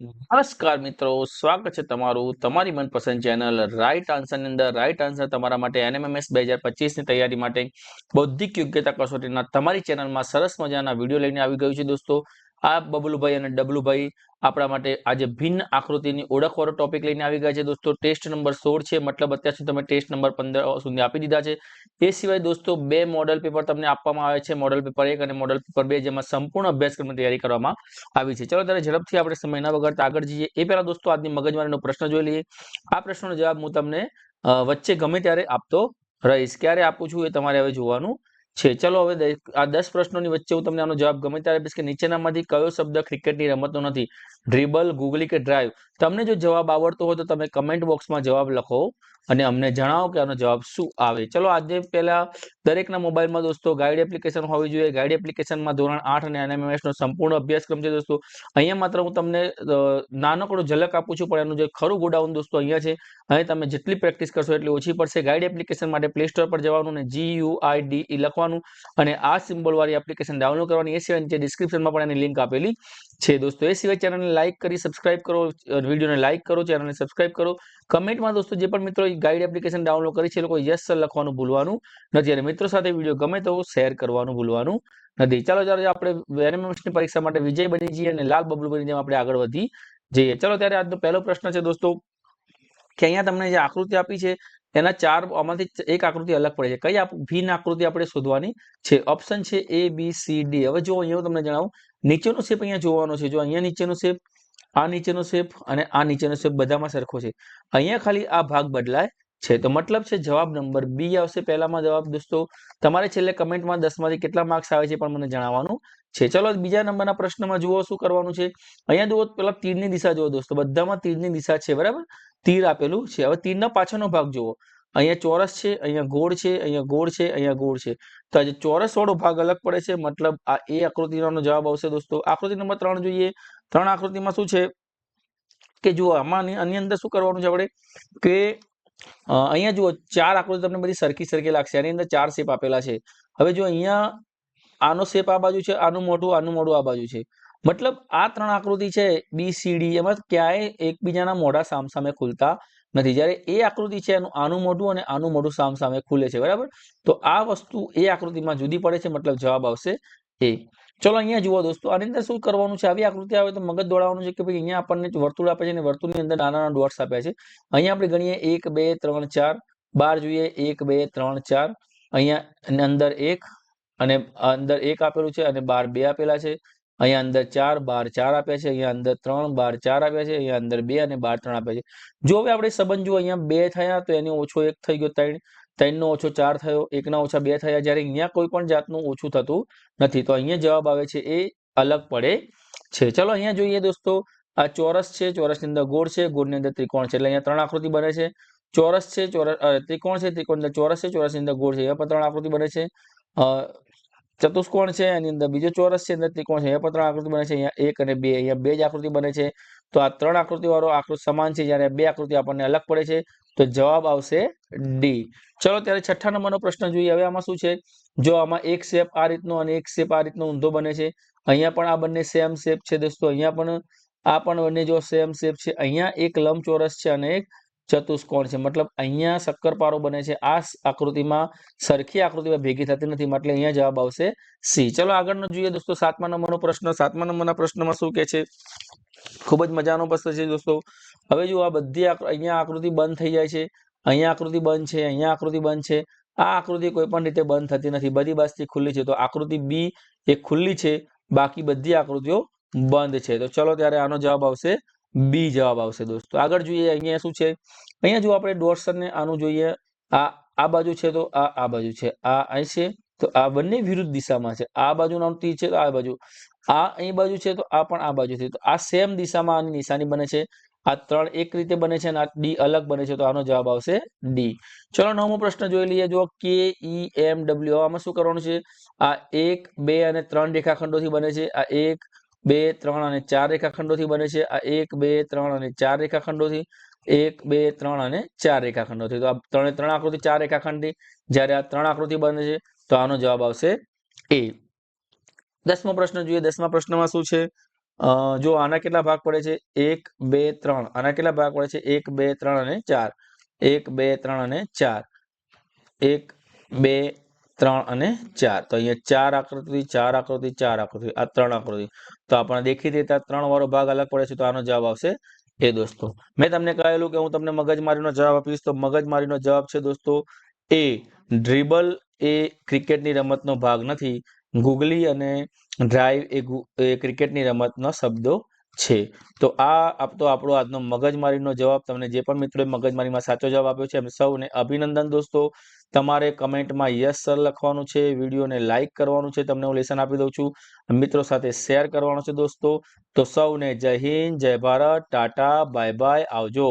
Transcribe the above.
નમસ્કાર મિત્રો, સ્વાગત છે તમારું તમારી મનપસંદ ચેનલ રાઈટ આન્સરની અંદર. રાઈટ આન્સર તમારા માટે એનએમએમએસ બે હજાર પચીસની તૈયારી માટે બૌદ્ધિક યોગ્યતા કસોટીના તમારી ચેનલમાં સરસ મજાના વીડિયો લઈને આવી ગયું છે દોસ્તો. આ બબલુભાઈ અને ડબલુભાઈ આપણા માટે આજે ભિન્ન આકૃતિની ઓળખવાળો ટોપિક લઈને આવી ગયા છે. દોસ્તો ટેસ્ટ નંબર સોળ છે. મતલબ અત્યાર સુધી તમે ટેસ્ટ નંબર પંદર સુધી આપી દીધા છે. એ સિવાય દોસ્તો, બે મોડલ પેપર તમને આપવામાં આવે છે. મોડલ પેપર એક અને મોડલ પેપર બે, જેમાં સંપૂર્ણ અભ્યાસક્રમની તૈયારી કરવામાં આવી છે. ચલો, ત્યારે ઝડપથી આપણે સમય ના વગર આગળ જઈએ. એ પહેલા દોસ્તો, આજની મગજમારીનો પ્રશ્ન જોઈ લઈએ. આ પ્રશ્નનો જવાબ હું તમને વચ્ચે ગમે ત્યારે આપતો રહીશ. ક્યારે આપું છું એ તમારે હવે જોવાનું છે. ચલો હવે આ દસ પ્રશ્નોની વચ્ચે હું તમને આનો જવાબ ગમે ત્યારે આપીશ કે નીચેનામાંથી કયો શબ્દ ક્રિકેટની રમતો નથી. ડ્રિબલ, ગુગલી કે ડ્રાઈવ? તમને જો જવાબ આવડતો હોય તો તમે કમેન્ટ બોક્સમાં જવાબ લખો. અને અમને જણાવો કે આનો જવાબ શું આવે. ચલો આજે પહેલા દરેકના મોબાઈલમાં દોસ્તો ગાઈડ એપ્લિકેશન હોવી જોઈએ. ગાઈડ એપ્લિકેશનમાં ધોરણ આઠ અને NMMS નો સંપૂર્ણ અભ્યાસક્રમ છે દોસ્તો. અહીંયા માત્ર હું તમને નાનકડો ઝલક આપું છું, પણ એનું જે ખરું ગોડાઉન દોસ્તો અહીંયા છે. અહીં તમે જેટલી પ્રેક્ટિસ કરશો એટલી ઓછી પડશે. ગાઈડ એપ્લિકેશન માટે પ્લે સ્ટોર પર જવાનું અને જી યુ આઈ ડી લખવાનું અને આ સિમ્બોલ વાળી એપ્લિકેશન ડાઉનલોડ કરવાની. એ સિવાય નીચે ડિસ્ક્રિપ્શનમાં પણ એની લિંક આપેલી. છે દોસ્તો, એ સિવાય ચેનલને લાઇક કરી સબસ્ક્રાઇબ કરો વિડીયોને લાઇક કરો, ચેનલને સબસ્ક્રાઇબ કરો. કમેન્ટમાં દોસ્તો, જે પણ મિત્રો ગાઈડ એપ્લિકેશન ડાઉનલોડ કરી છે, એ લોકો યસ સર લખવાનું ભૂલવાનું નથી. અને મિત્રો સાથે વીડિયો ગમે તો શેર કરવાનું ભૂલવાનું નથી. ચાલો ચાલો આપણે એનએમએમએસ પરીક્ષા માટે વિજય બની જઈએ અને લાલ બબલુ બની જેમ આપણે આગળ વધી જઈએ. ચલો, ત્યારે આજનો પહેલો પ્રશ્ન છે દોસ્તો, કે અહીંયા તમને જે આકૃતિ આપી છે, એના ચાર, આમાંથી એક આકૃતિ અલગ પડે છે. કઈ ભીન આકૃતિ આપણે શોધવાની છે? ઓપ્શન છે એ બી સી ડી હવે જો અહીંયા તમને જણાવું નીચેનો શેપ અહીંયા જોવાનો છે. જો અહીંયા નીચેનો શેપ, આ નીચેનો શેપ અને આ નીચેનો શેપ બધામાં સરખો છે. અહીંયા ખાલી આ ભાગ બદલાય છે. તો મતલબ છે જવાબ નંબર બી આવશે પહેલામાં જવાબ. દોસ્તો, તમારે છેલ્લે કમેન્ટમાં દસમાંથી કેટલા માર્ક્સ આવે છે પણ મને જણાવવાનું છે. ચલો, બીજા નંબરના પ્રશ્નમાં જુઓ શું કરવાનું છે. અહીંયા જુઓ, પેલા તીરની દિશા જુઓ દોસ્તો. બધામાં તીરની દિશા છે, બરાબર? તીર આપેલું છે. હવે તીરના પાછળનો ભાગ જુઓ. અહીંયા ચોરસ છે, અહીંયા ગોળ છે, અહીંયા ગોળ છે, અહીંયા ગોળ છે. તો આજે ચોરસ વાળો ભાગ અલગ પડે છે. મતલબ આ એ આકૃતિનો જવાબ આવશે દોસ્તો. આકૃતિ નંબર ત્રણ જોઈએ. ત્રણ આકૃતિમાં શું છે કે જુઓ, આમાં આની- અંદર શું કરવાનું છે આપણે? કે અહીંયા જુઓ, ચાર આકૃતિ તમને બધી સરખી સરખી લાગશે. આની અંદર ચાર શેપ આપેલા છે. હવે જો અહીંયા આનો શેપ આ બાજુ છે, આનું મોઢું આનું મોઢું આ બાજુ છે. મતલબ આ ત્રણ આકૃતિ છે બી સી ડી એમાં ક્યાંય એકબીજાના મોઢા સામસામે ખુલતા નથી. જ્યારે એ આકૃતિ છે, એનું આનું મોઢું અને આનું મોઢું સામસામે ખુલે છે, બરાબર? તો આ વસ્તુ એ આકૃતિમાં જુદી પડે છે, મતલબ જવાબ આવશે એ ચલો અહીંયા જુઓ દોસ્તો, આની અંદર શું કરવાનું છે? આવી આકૃતિ આવે તો મગજ દોડાવવાનું છે કે ભાઈ અહીંયા આપણને વર્તુળ આપે છે અને વર્તુળની અંદર નાના નાના ડોટ્સ આપ્યા છે. અહીંયા આપણે ગણીએ એક, બે, ત્રણ, ચાર. બાર જોઈએ, એક, બે, ત્રણ, ચાર. અહીંયા અંદર એક અને અંદર એક આપેલું છે અને બાર બે આપેલા છે. અહીંયા અંદર ચાર, બાર, ચાર આપ્યા છે. અહીંયા અંદર ત્રણ, બાર, ચાર આપ્યા છે. અહીંયા અંદર બે અને બાર, ત્રણ આપ્યા છે. જો હવે આપણે સંબંધ જો અહીંયા બે થયા તો એનો ઓછો એક થઈ ગયો ત્રણ. ત્રણનો ઓછો ચાર થયો, એકના ઓછા બે થયા. જ્યારે અહીંયા કોઈ પણ જાતનું ઓછું થતું નથી. તો અહીંયા જવાબ આવે છે એ અલગ પડે છે. ચલો અહીંયા જોઈએ દોસ્તો, આ ચોરસ છે. ચોરસની અંદર ગોળ છે. ગોળની અંદર ત્રિકોણ છે. એટલે અહીંયા ત્રણ આકૃતિ બને છે. ચોરસ છે, ચોરસ ત્રિકોણ છે. ત્રિકોણ અંદર ચોરસ છે. ચોરસની અંદર ગોળ છે. એ પણ ત્રણ આકૃતિ બને છે. ચતુષ્કોણ છે, એની અંદર બીજો ચોરસ છે, અંદર ત્રિકોણ છે. અહીંયા પણ ત્રણ આકૃતિ બને છે, અહીંયા એક અને બે. અહીંયા બે જ આકૃતિ બને છે. તો આ ત્રણ આકૃતિ વાળો આકૃતિ સમાન છે, જ્યારે બે આકૃતિ આપણને અલગ પડે છે, તો જવાબ આવશે ડી ચલો, ત્યારે છઠ્ઠા નંબરનો પ્રશ્ન જોઈએ. હવે આમાં શું છે? જો આમાં એક શેપ આ રીતનો અને એક શેપ આ રીતનો ઊંધો બને છે, અહીંયા પણ આ બંને સેમ શેપ છે દોસ્તો. અહીંયા પણ આ પણ બંને જો સેમ શેપ છે, અહીંયા એક લંબચોરસ છે અને એક ચતુષ્કોણ છે. મતલબ અહીંયા શક્કરપારો બને છે. આ આકૃતિમાં સરખી આકૃતિમાં ભેગી થતી નથી. એટલે અહીંયા જવાબ આવશે સી. ચલો આગળનો જોઈએ દોસ્તો. સાતમા નંબરનો પ્રશ્ન. સાતમા નંબરના પ્રશ્નમાં શું કે છે? ખૂબ જ મજાનો પ્રશ્ન છે દોસ્તો. હવે જો આ બધી અહીંયા આકૃતિ બંધ થઈ જાય છે. અહીંયા આકૃતિ બંધ છે. અહીંયા આકૃતિ બંધ છે. આ આકૃતિ કોઈ પણ રીતે બંધ થતી નથી. બધી બાજુથી ખુલ્લી છે. તો આકૃતિ બી એ ખુલ્લી છે. બાકી બધી આકૃતિઓ બંધ છે. તો ચલો ત્યારે આનો જવાબ આવશે બી જવાબ આવશે દોસ્તો. આગળ જોઈએ અહીંયા શું છે? અહીંયા જો આપણે ડોટ્સને આનું જોઈએ, આ આ બાજુ છે તો આ આ બાજુ છે. આ અહીં છે તો આ બંને વિરુદ્ધ દિશામાં છે. આ બાજુનું તીર છે તો આ બાજુ. આ અહીં બાજુ છે તો આ પણ આ બાજુ છે. તો આ સેમ દિશામાં આની નિશાની બને છે. આ ત્રણ એક રીતે બને છે અને આ ડી અલગ બને છે તો આનો જવાબ આવશે ડી. ચલો નવમો પ્રશ્ન જોઈ લઈએ. જો કે, ઈ, એમ, ડબલ્યુ, આમાં શું કરવાનું છે? આ એક, બે અને ત્રણ રેખાખંડોથી બને છે. આ એક બે, ત્રણ અને ચાર રેખાખંડોથી બને છે. આ એક, બે, ત્રણ અને ચાર રેખાખંડોથી, એક, બે, ત્રણ અને ચાર રેખાખંડોથી. તો આ ત્રણે ત્રણ આકૃતિ, ચાર રેખાખંડથી જ્યારે આ ત્રણ આકૃતિ બને છે, તો આનો જવાબ આવશે એ. દસમો પ્રશ્ન જોઈએ. દસમા પ્રશ્નમાં શું છે? જો આના કેટલા ભાગ પડે છે? એક, બે, ત્રણ. આના કેટલા ભાગ પડે છે? એક, બે, ત્રણ અને ચાર. એક, બે, ત્રણ અને ચાર. એક, બે ત્રણ અને ચાર. તો અહીંયા ચાર આકૃતિ ચાર આકૃતિ ચાર આકૃતિ, આ ત્રણ આકૃતિ. તો આપણને દેખીતી રીતે આ ત્રણ વાળો ભાગ અલગ પડે છે, તો આનો જવાબ આવશે એ દોસ્તો. મેં તમને કહેલું કે હું તમને મગજમારીનો જવાબ આપીશ, તો મગજમારીનો જવાબ છે દોસ્તો એ ડ્રિબલ એ ક્રિકેટની રમતનો ભાગ નથી. ગુગલી અને ડ્રાઈવ એ ક્રિકેટની રમતનો શબ્દો છે. તો આ આપતો આપણો આજનો મગજમારીનો જવાબ તમને જે પણ મિત્રોએ મગજમારીમાં સાચો જવાબ આપ્યો છે, એમ સૌને અભિનંદન દોસ્તો. તમારે કમેન્ટમાં યસ સર લખવાનું છે, વિડીયોને લાઇક કરવાનું છે, તમને હું લેસન આપી દઉં છું. મિત્રો સાથે શેર કરવાનો છે દોસ્તો. તો સૌને જય હિન્દ, જય ભારત, ટાટા, બાય બાય, આવજો.